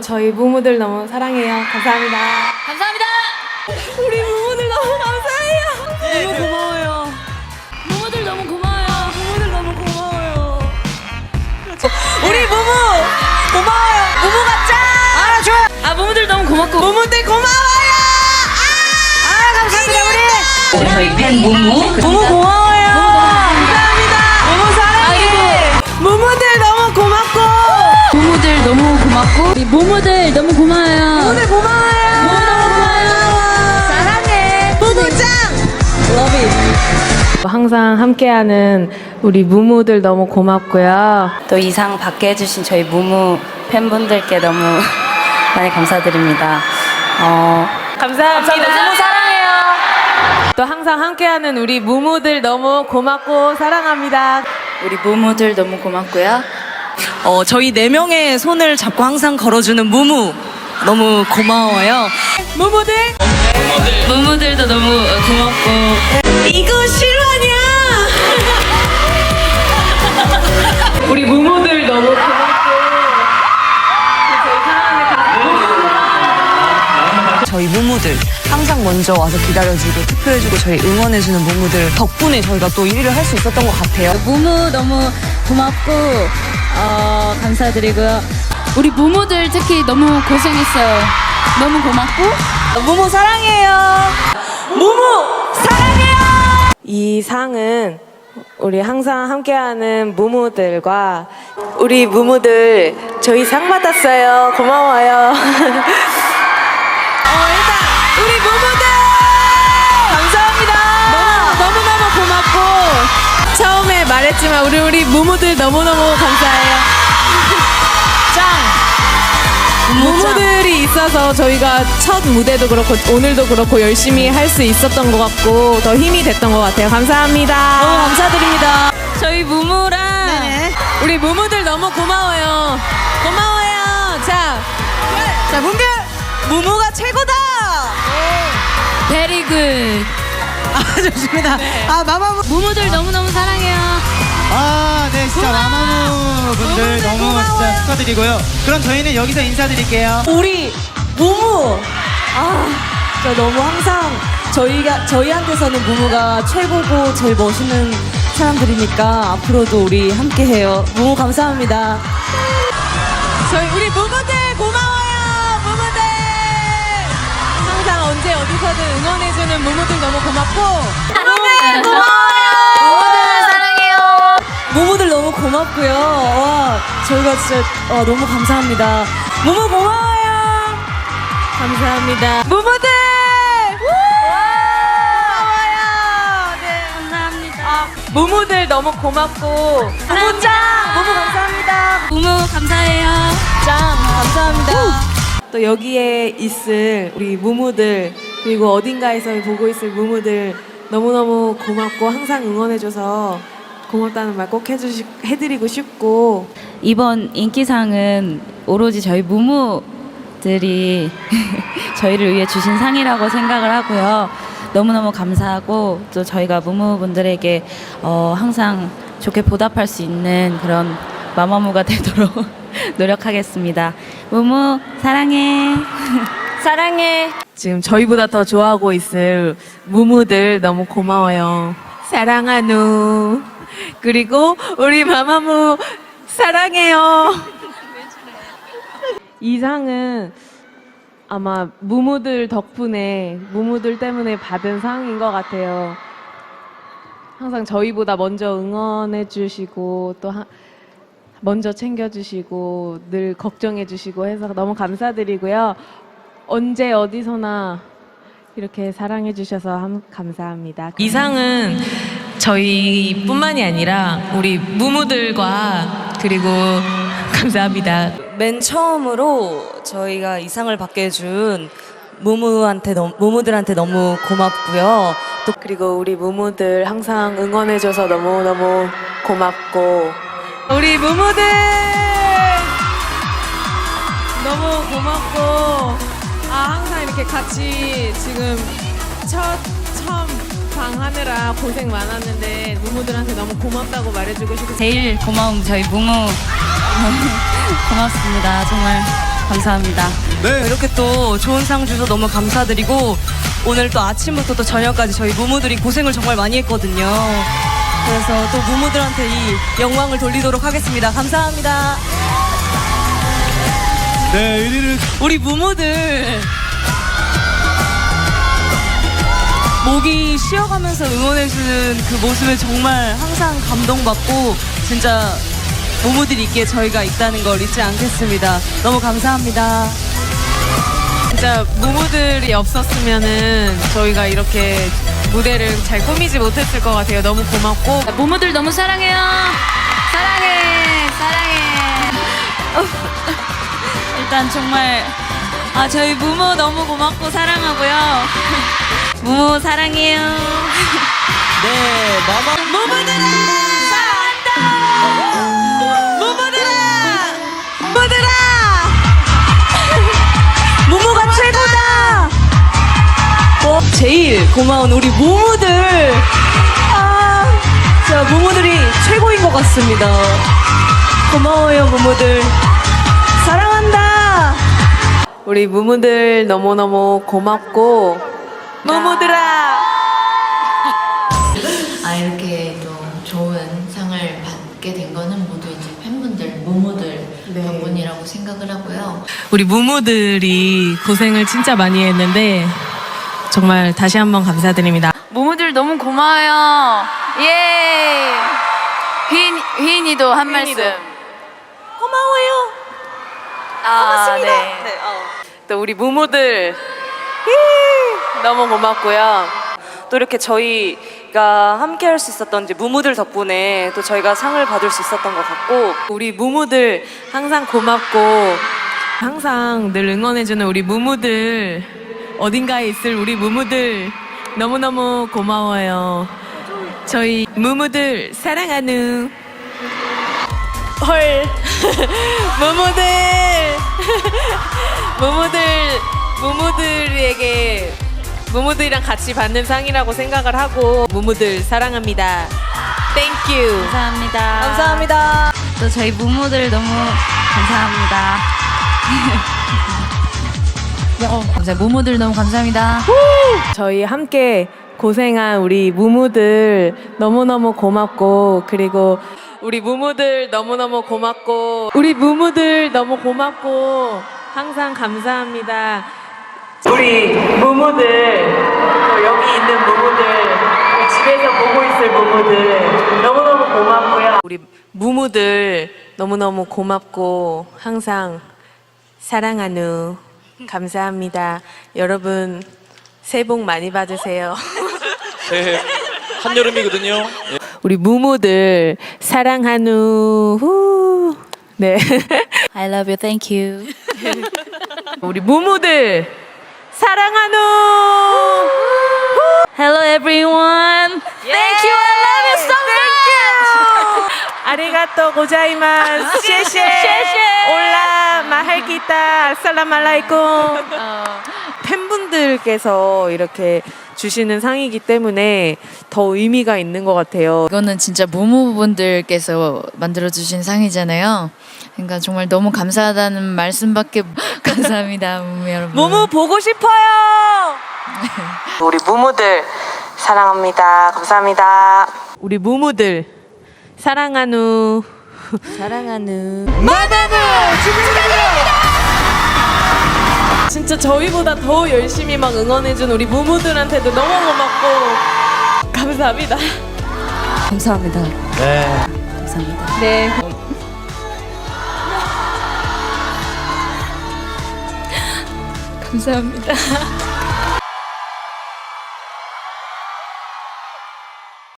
저희 무무들 너무 사랑해요. 감사합니다. 감사합니다. 우리 무무들 너무 감사해요. 너무 고마워요. 모모들 너무 고마워요. 무무들 너무 고마워요. 우리 무무 고마워요. 짱. 아 좋아. 아 모모들 너무 고맙고 무무들 고마워요. 아, 아 감사합니다 우리. 저희 팬 무무 무무 고마워 우리 모모들 너무 고마워요. 무무들 고마워요. 사랑해. 무무짱. 항상 함께하는 우리 무무들 너무 고맙고요. 또 이상 받게 해주신 저희 무무 팬분들께 너무 많이 감사드립니다. 어, 감사합니다. 너무 사랑해요. 또 항상 함께하는 우리 무무들 너무 고맙고 사랑합니다. 우리 무무들 너무 고맙고요. 어, 저희 네 명의 손을 잡고 항상 걸어주는 무무. 너무 고마워요. 무무들? 무무들도 너무 고맙고. 이거 실화냐? 우리 무무들 너무 고맙고. 저희 무무들 먼저 와서 기다려주고 투표해주고 저희 응원해주는 무무들 덕분에 저희가 또 1위를 할 수 있었던 것 같아요. 모모 너무 고맙고 어, 감사드리고요. 우리 모모들 특히 너무 고생했어요. 너무 고맙고 무무 사랑해요. 무무 사랑해요. 이 상은 우리 항상 함께하는 무무들과 우리 무무들 저희 상 받았어요. 고마워요. 우리 우리 무무들 너무 너무 감사해요. 짱. 무무들이 있어서 저희가 첫 무대도 그렇고 오늘도 그렇고 열심히 할 수 있었던 것 같고 더 힘이 됐던 것 같아요. 감사합니다. 너무 감사드립니다. 저희 무무랑 우리 무무들 너무 고마워요. 고마워요. 자, 자 문별 무무가 최고다. 베리 굿. 아 좋습니다. 아 마마무. 모모들 너무 너무 사랑해요. 아, 네, 진짜 마마무 분들 너무 진짜 축하드리고요. 그럼 저희는 여기서 인사드릴게요. 우리 무무 아 진짜 너무 항상 저희가 저희한테서는 무무가 최고고 제일 멋있는 사람들이니까 앞으로도 우리 함께해요 무무 감사합니다. 저희 우리 무무들 고마워요. 언제 어디서든 응원해주는 무무들 너무 고맙고 무무들 고마워요. 모모들 사랑해요. 무무들 너무 고맙고요. 와 저희가 진짜 와, 너무 감사합니다. 무무 고마워요. 감사합니다. 무무들 고마워요. 네. 감사합니다. 무무들 너무 고맙고 무무짱 무무 감사합니다. 모모 감사해요. 또 여기에 있을 우리 무무들 그리고 어딘가에서 보고 있을 무무들 너무너무 고맙고 항상 응원해줘서 고맙다는 말 꼭 해주시 해드리고 싶고 이번 인기상은 오로지 저희 무무들이 저희를 위해 주신 상이라고 생각을 하고요. 너무너무 감사하고 또 저희가 무무분들에게 어, 항상 좋게 보답할 수 있는 그런 마마무가 되도록 노력하겠습니다. 무무 사랑해. 사랑해. 지금 저희보다 더 좋아하고 있을 무무들 너무 고마워요. 사랑하누. 그리고 우리 마마무 사랑해요. 이 상은 아마 무무들 덕분에 무무들 때문에 받은 상인 것 같아요. 항상 저희보다 먼저 응원해 주시고 또 하- 먼저 챙겨주시고 늘 걱정해주시고 해서 너무 감사드리고요. 언제 어디서나 이렇게 사랑해주셔서 함- 감사합니다. 이 상은 저희뿐만이 아니라 우리 무무들과 그리고 감사합니다. 맨 처음으로 저희가 이 상을 받게 해준 무무한테 너무, 무무들한테 너무 고맙고요. 또 그리고 우리 무무들 항상 응원해줘서 너무 너무 고맙고 우리 무무들 너무 고맙고 아 항상 이렇게 같이 지금 첫 처음 방 하느라 고생 많았는데 무무들한테 너무 고맙다고 말해주고 싶고 제일 고마운 저희 무무 고맙습니다. 정말 감사합니다. 네. 이렇게 또 좋은 상 주셔서 너무 감사드리고 오늘 또 아침부터 또 저녁까지 저희 무무들이 고생을 정말 많이 했거든요. 그래서 또 무무들한테 이 영광을 돌리도록 하겠습니다. 감사합니다. 네, 1위를 우리 무무들 목이 쉬어가면서 응원해주는 그 모습에 정말 항상 감동받고 진짜 무무들이 있기에 저희가 있다는 걸 잊지 않겠습니다. 너무 감사합니다. 진짜 무무들이 없었으면은 저희가 이렇게 무대를 잘 꾸미지 못했을 것 같아요. 너무 고맙고 모모들 너무 사랑해요. 사랑해, 사랑해. 일단 정말 아 저희 무모 너무 고맙고 사랑하고요. 무모 사랑해요. 네, 마마 무무들아 제일 고마운 우리 무무들. 아, 자 무무들이 최고인 것 같습니다. 고마워요 무무들. 사랑한다. 우리 무무들 너무너무 고맙고 무무들아 아 이렇게 또 좋은 상을 받게 된 거는 모두 이제 팬분들, 모모들 덕분이라고 생각을 하고요. 우리 무무들이 고생을 진짜 많이 했는데 정말 다시 한번 감사드립니다. 모모들 너무 고마워요. 예. 휘인 휘인이도 한 말씀. 고마워요 아, 네. 또 우리 무무들 히, 너무 고맙고요. 또 이렇게 저희가 함께 할 수 있었던 이제 무무들 덕분에 또 저희가 상을 받을 수 있었던 것 같고 우리 무무들 항상 고맙고 항상 늘 응원해주는 우리 무무들 어딘가에 있을 우리 무무들 너무너무 고마워요. 저희 무무들 사랑하는 헐 무무들 무무들 무무들에게 무무들이랑 같이 받는 상이라고 생각을 하고 무무들 사랑합니다. 땡큐. 감사합니다. 감사합니다. 또 저희 무모들 너무 감사합니다. 어, 감사 무모들 너무 감사합니다. 저희 함께 고생한 우리 무무들 너무너무 고맙고 그리고 우리 무무들 너무너무 고맙고 우리 무무들 너무 고맙고 항상 감사합니다. 우리 무무들 또 여기 있는 무무들 또 집에서 보고 있을 무무들 너무너무 고맙고요. 우리 무무들 너무너무 고맙고 항상 사랑하는 감사합니다. 여러분 새해 복 많이 받으세요. 새해 한여름이거든요. 우리 무무들 사랑하는 후. 네. I love you, thank you. 우리 무무들 사랑하는 Hello everyone. Thank you. I love you so much. 아리가또 고자이마스 셰셰 올라 마할기타 아살라말라이쿰 팬분들께서 이렇게 주시는 상이기 때문에 더 의미가 있는 것 같아요. 이거는 진짜 모모분들께서 만들어주신 상이잖아요. 그러니까 정말 너무 감사하다는 말씀밖에 감사합니다, 모모 여러분. 무무 보고 싶어요. 우리 무무들 사랑합니다. 감사합니다. 우리 무무들 사랑하는 사랑하는 마다무 진짜 저희보다 더 열심히 막 응원해준 우리 무무들한테도 너무 고맙고 감사합니다. 감사합니다. 네. 감사합니다. 네. 감사합니다.